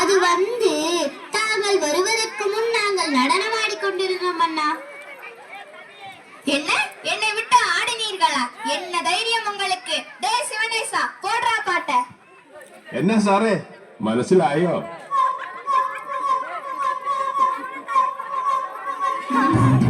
அது வந்து தாங்கள் வருவதற்கு முன் நாங்கள் நடனமாடிக் கொண்டிருந்தோம் மன்னா. എന്നെ സാറേ മനസ്സിലായോ Thank you.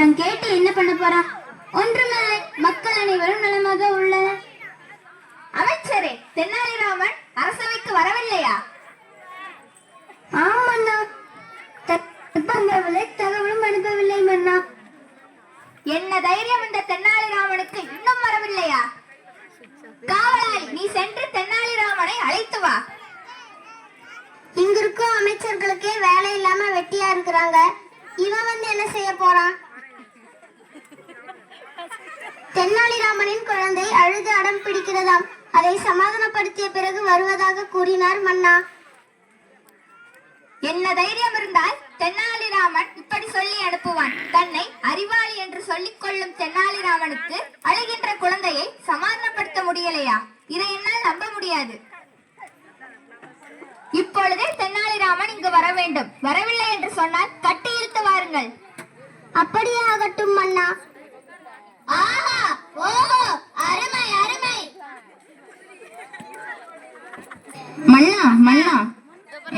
இவன் கேட்டு என்ன பண்ண போறான்? ஒன்றுமில்லை மக்கள் அனைவரும் நலமாக உள்ள அமைச்சரே தென்னாலிராமன் அரசவைக்கு வரவில்லையா? ஆமா மன்னா தகவலை தகவலும் அனுப்பவில்லை மன்னா என்ன தைரியம் இந்த தென்னாலிராமனுக்கு இன்னும் வரவில்லையா காவலாளி நீ சென்று தென்னாலிராமனை அழைத்து வா இங்க இருக்கும் அமைச்சர்களுக்கே வேலை இல்லாம வெட்டியா இருக்கிறாங்க இவன் வந்து என்ன செய்ய போறான் தென்னாலிராமனின் குழந்தை அழுது அடம் பிடிக்கிறதாம். அதை சமாதானப்படுத்திய பிறகு வருவதாக கூறினார் மன்னா. என்ன தைரியம் இருந்தால் தென்னாலிராமன் இப்படி சொல்லி அனுப்புவான். தன்னை அறிவாளி என்று சொல்லிக் கொள்ளும் தென்னாலிராமனுக்கு அழுகின்ற குழந்தையை சமாதானப்படுத்த முடியலையா? இதை என்னால் நம்ப முடியாது. இப்பொழுதே தென்னாலிராமன் இங்கு வர வேண்டும். வரவில்லை என்று சொன்னால் கட்டி இழுத்து வாருங்கள். அப்படியே ஆகட்டும் மன்னா. ஆஹா ஓஹோ அருமை அருமை மன்னா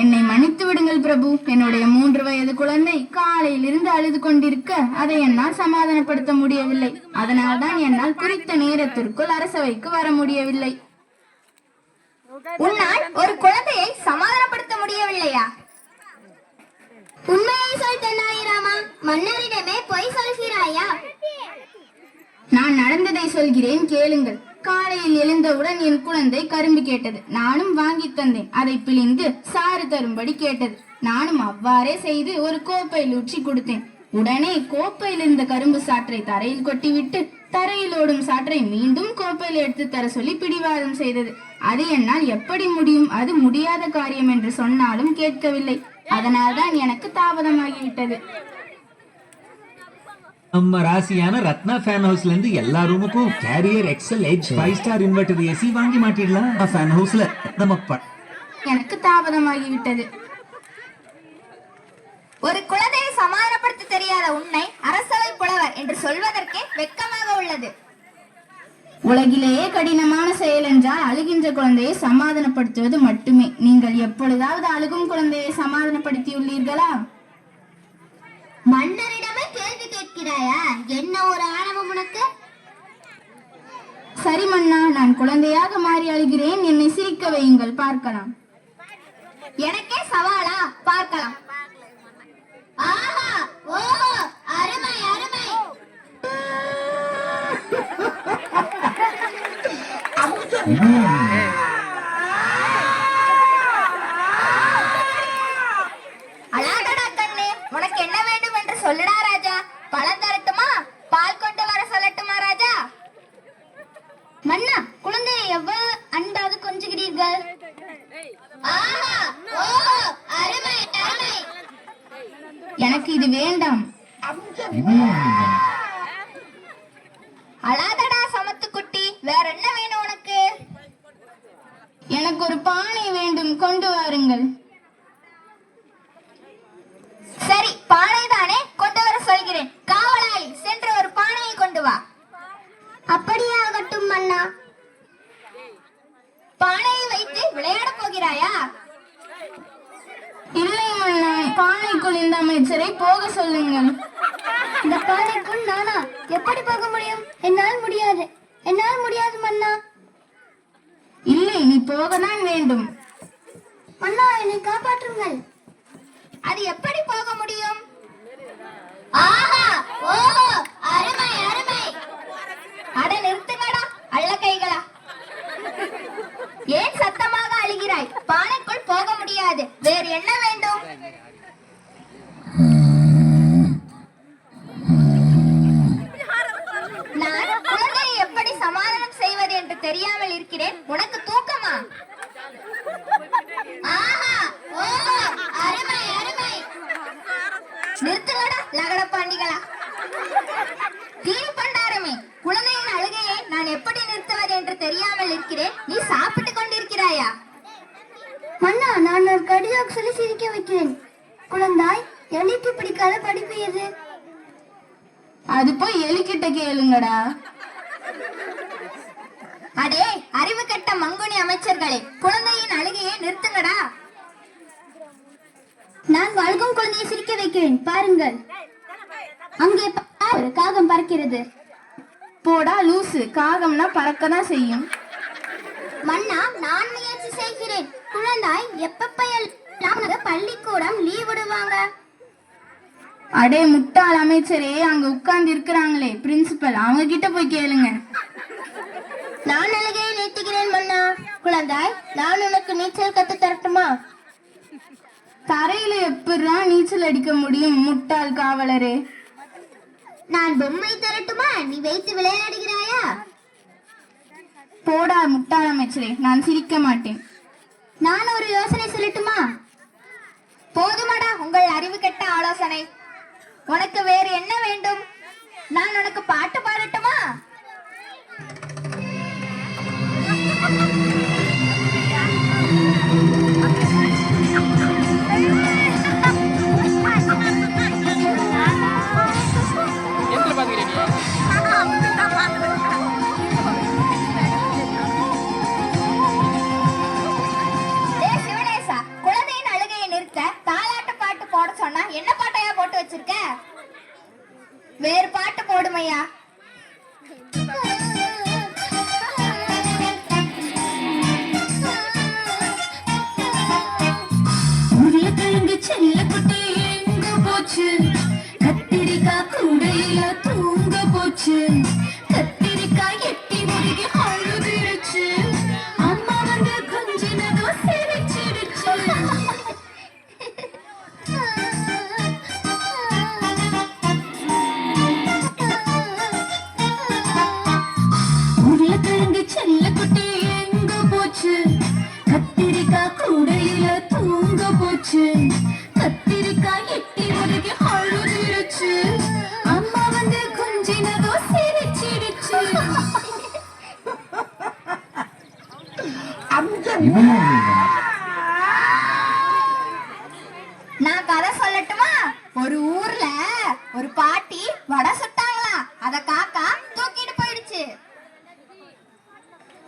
என்னை மன்னித்து விடுங்கள் பிரபு. என்னுடைய மூன்று வயது குழந்தை காலையில் இருந்து அழுது கொண்டிருக்க அதை என்னால் சமாதானப்படுத்த முடியவில்லை. அதனால்தான் என்னால் குறித்த நேரத்திற்குள் அரசவைக்கு வர முடியவில்லை. உன்னால் ஒரு குழந்தையை சமாதானப்படுத்த முடியவில்லையா? உண்மையை சொல் தென்னாயிராமா மன்னரிடமே பொய் சொல்கிறாயா? நான் நடந்ததை சொல்கிறேன் கேளுங்கள். காலையில் எழுந்தவுடன் என் குழந்தை கரும்பு கேட்டது. நானும் வாங்கி தந்தேன். அதை பிழிந்து சாறு தரும்படி கேட்டது. நானும் அவ்வாறே செய்து ஒரு கோப்பையில் ஊற்றி கொடுத்தேன். உடனே கோப்பையில் இருந்த கரும்பு சாற்றை தரையில் கொட்டிவிட்டு தரையில் ஓடும் சாற்றை மீண்டும் கோப்பையில் எடுத்து தர சொல்லி பிடிவாதம் செய்தது. அது என்னால் எப்படி முடியும்? அது முடியாத காரியம் என்று சொன்னாலும் கேட்கவில்லை. அதனால்தான் எனக்கு தாமதமாகிவிட்டது. நம்ம ராசியான ரத்னா ஃபேன் ஹவுஸ்ல இருந்து எல்லா ரூமுக்கும் carrier excel H five star inverter AC வாங்கி மாட்டிடலாம். ஃபேன் ஹவுஸ்ல நம்ம எனக்கு தாமதமாகி விட்டது ஒரு குழந்தையை சமாதானப்படுத்த தெரியாத உன்னை அரசவை புலவர் என்று சொல்வதற்கே வெக்கமாக உள்ளது. உலகிலேயே கடினமான செயல் என்றால் அழுகின்ற குழந்தையை சமாதானப்படுத்துவது மட்டுமே. நீங்கள் எப்பொழுதாவது அழுகும் குழந்தையை சமாதானப்படுத்தியுள்ளீர்களா? மன்னரின் கேள்வி என்ன ஒரு ஆணவம் உனக்கு? சரி மன்னா நான் குழந்தையாக மாறி அழுகிறேன். என்னை சிரிக்க வையுங்கள். பார்க்கலாம். எனக்கே சவாலா? பார்க்கலாம். ஆஹா! ஓஹோ! அருமை அருமை கண்ணே உனக்கு என்ன வேண்டும் என்று சொல்லுடா ராஜா பழம் தரட்டுமா பால் கொண்டு வர சொல்லட்டுமா ராஜா மன்னா குழந்தையை எவ்வளவு அன்பாக கொஞ்சுகிறீர்கள்? எனக்கு இது வேண்டாம். அழாதடா சமத்து குட்டி வேற என்ன வேணும் உனக்கு? எனக்கு ஒரு பானை வேண்டும் கொண்டு வாருங்கள் சரி பானை தானே கொண்டு வர சொல்கிறேன் காவலாளி சென்று ஒரு பானையை கொண்டு வா அப்படியே ஆகட்டும் மன்னா பானையை வைத்து விளையாட போகிறாயா அதுவும் நானா எப்படி போக முடியும் என்னால் முடியாது என்னால் முடியாது மன்னா இல்லை நீ போகத்தான் வேண்டும். மன்னா என்னை காப்பாற்றுங்கள். அது எப்படி போக முடியும்? ஆஹா ஓஹோ அருமை அருமை. அட நிறுத்துங்கடா அள்ள கைகளா ஏன் சத்தமாக அழுகிறாய்? பானைக்குள் போக முடியாது. வேறு என்ன வேண்டும் நான் குழந்தையை எப்படி சமாதானம் தெரியாமல் இருக்கிறேன். உனக்கு தூக்கமா? ஆஹா ஓஹோ அருமை அருமை. நிறுத்துங்கடா லகட பாண்டிகளா. தீனி பண்டாரமே குழந்தையின் அழுகையை நான் எப்படி நிறுத்துவது என்று தெரியாமல் இருக்கிறேன். நீ சாப்பிட்டுக் கொண்டிருக்கிறாயா? மன்னா நான் ஒரு சொல்லி சிரிக்க வைக்கிறேன். குழந்தாய் எனக்கு பிடிக்காத படிப்பு எது? அது போய் எலிக்கிட்ட கேளுங்கடா. அடே அறிவு கெட்ட மங்குனி அமைச்சர்களே குழந்தையின் அழுகையை நிறுத்துங்கடா. நான் வழங்கும் குழந்தையை சிரிக்க வைக்கிறேன் பாருங்கள். அங்கே ஒரு காகம் பறக்கிறது. போடா லூசு. காகம்னா பறக்கதான் செய்யும். மன்னா நான் முயற்சி செய்கிறேன். குழந்தாய் எப்பப்பெல்லாம் பள்ளிக்கூடம் லீவ் விடுவாங்க? அடே முட்டாள் அமைச்சரே அங்க உட்கார்ந்து இருக்கிறாங்களே பிரின்சிபல். அவங்க கிட்ட போய் கேளுங்க. நான் அழுகையை நிறுத்துகிறேன் மன்னா. குழந்தாய் நான் உனக்கு நீச்சல் கத்து தரட்டுமா? தரையில எப்படிடா நீச்சல் அடிக்க முடியும் முட்டாள் காவலரே? நான் பொம்மை தரட்டுமா? நீ வைத்து விளையாடுகிறாயா? போடா முட்டாள் அமைச்சரே நான் சிரிக்க மாட்டேன். நான் ஒரு யோசனை சொல்லட்டுமா? போதுமடா உங்கள் அறிவு கெட்ட ஆலோசனை. உனக்கு வேறு என்ன வேண்டும்? நான் உனக்கு பாட்டு பாடட்டுமா? Thank you. நான் கதை சொல்லட்டுமா? ஒரு ஊர்ல ஒரு பாட்டி வடை சுட்டாங்களா? அத காக்கா தூக்கிட்டு போயிடுச்சு.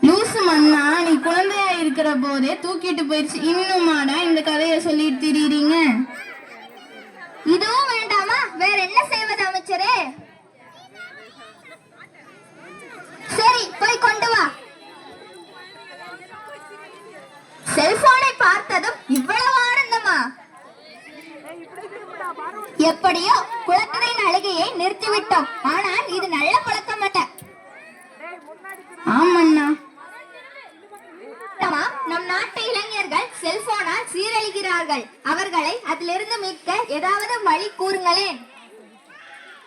லூசு மண்ணா நீ குழந்தையா இருக்கிற போதே தூக்கிட்டு போயிடுச்சு. இன்னுமாடா இந்த கதையை சொல்லிட்டு திரியிறீங்க இதுவும் வேண்டாமா வேற என்ன செய்வது அமைச்சரே சரி போய் கொண்டு வா செல்போனை பார்த்ததும் இவ்வளவு ஆனந்தமா எப்படியோ குழந்தையின் அழுகையை நிறுத்திவிட்டோம் ஆனால் இது நல்ல பழக்கம் அல்ல ஆமண்ணா ஆமா, நம் நாட்டு இளைஞர்கள் செல்போனால் சீரழிகிறார்கள் அவர்களை அதிலிருந்து மீட்க ஏதாவது வழி கூறுங்களேன்.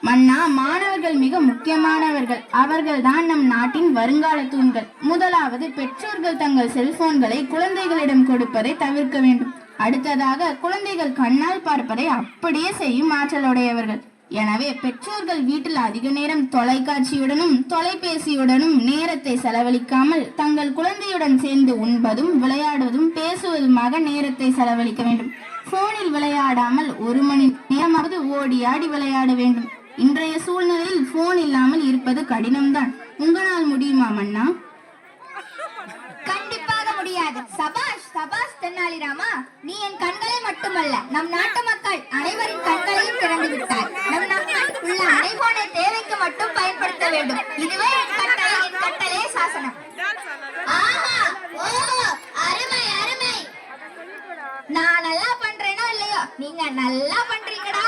மன்னா மாணவர்கள் மிக முக்கியமானவர்கள். அவர்கள் தான் நம் நாட்டின் வருங்கால தூண்கள். முதலாவது பெற்றோர்கள் தங்கள் செல்போன்களை குழந்தைகளிடம் கொடுப்பதை தவிர்க்க வேண்டும். அடுத்ததாக குழந்தைகள் கண்ணால் பார்ப்பதை அப்படியே செய்யும் ஆற்றலுடையவர்கள் எனவே பெற்றோர்கள் வீட்டில் அதிக நேரம் தொலைக்காட்சியுடனும் தொலைபேசியுடனும் நேரத்தை செலவழிக்காமல் தங்கள் குழந்தையுடன் சேர்ந்து உண்பதும் விளையாடுவதும் பேசுவதுமாக நேரத்தை செலவழிக்க வேண்டும். போனில் விளையாடாமல் ஒரு மணி நேரமாவது ஓடி ஆடி விளையாட வேண்டும். இன்றைய சூழ்நிலையில் போன் இல்லாமல் இருப்பது கடினம்தான். உங்களால் முடியுமா மன்னா? தென்னாலிராமா நீ என் கண்களை மட்டுமல்ல நம் நாட்டு மக்கள் அனைவரின் கண்களையும் திறந்து விட்டாய். நம் நாட்டில் உள்ள அனைவோன தேவைக்கு மட்டும் பயன்படுத்த வேண்டும். இதுவே என் கட்டளை என் கட்டளை சாசனம். ஆஹா ஓஹோ அருமை அருமை. நான் நல்லா பண்றேனோ இல்லையோ? நீங்க நல்லா பண்றீங்கடா.